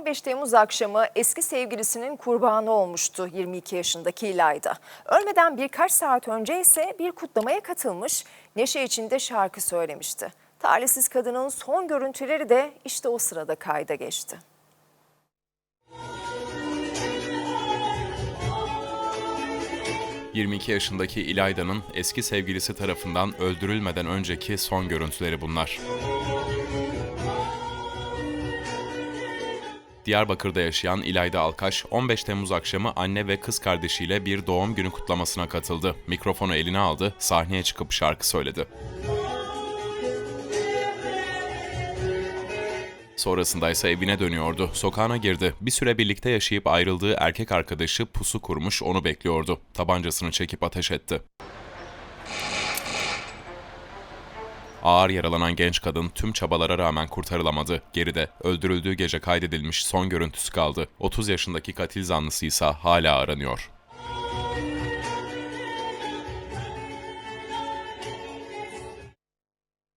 15 Temmuz akşamı eski sevgilisinin kurbanı olmuştu 22 yaşındaki İlayda. Ölmeden birkaç saat önce ise bir kutlamaya katılmış, neşe içinde şarkı söylemişti. Talihsiz kadının son görüntüleri de işte o sırada kayda geçti. – 22 yaşındaki İlayda'nın eski sevgilisi tarafından öldürülmeden önceki son görüntüleri bunlar. Diyarbakır'da yaşayan İlayda Alkaş, 15 Temmuz akşamı anne ve kız kardeşiyle bir doğum günü kutlamasına katıldı. Mikrofonu eline aldı, sahneye çıkıp şarkı söyledi. Sonrasında ise evine dönüyordu. Sokağına girdi. Bir süre birlikte yaşayıp ayrıldığı erkek arkadaşı pusu kurmuş onu bekliyordu. Tabancasını çekip ateş etti. Ağır yaralanan genç kadın tüm çabalara rağmen kurtarılamadı. Geride öldürüldüğü gece kaydedilmiş son görüntüsü kaldı. 30 yaşındaki katil zanlısı ise hala aranıyor.